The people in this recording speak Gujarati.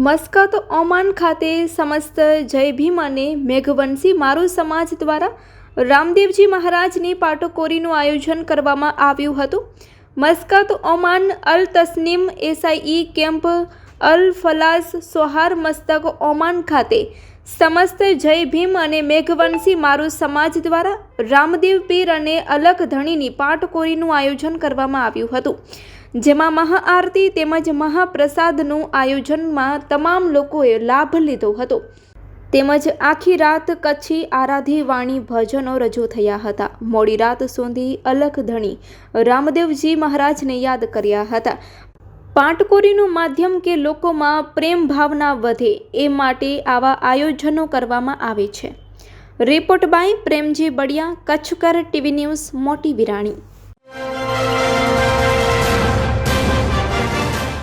મસ્કત ઓમાન ખાતે સમસ્ત જય ભીમ અને મેઘવંશી મારો સમાજ દ્વારા રામદેવજી મહારાજની પાટકોરીનું આયોજન કરવામાં આવ્યું હતું. Muscat Oman Al Tasnim SI camp Al ફલાસ Sohar મસ્તક ઓમાન ખાતે સમસ્ત જય ભીમ અને મેઘવંશી મારો સમાજ દ્વારા રામદેવ પીર અને અલગ ધણીની પાટકોરીનું આયોજન કરવામાં આવ્યું હતું. જેમાં મહાઆરતી તેમજ મહાપ્રસાદનું આયોજનમાં તમામ લોકોએ લાભ લીધો હતો. તેમજ આખી રાત કચ્છી આરાધી વાણી ભજનો રજૂ થયા હતા. મોડી રાત સુધી અલખ ધણી રામદેવજી મહારાજને યાદ કર્યા હતા. પાટકોરીનું માધ્યમ કે લોકોમાં પ્રેમ ભાવના વધે એ માટે આવા આયોજનો કરવામાં આવે છે. રિપોર્ટ બાય પ્રેમજી બડિયા, કચ્છકર ટીવી ન્યૂઝ, મોટી વિરાણી.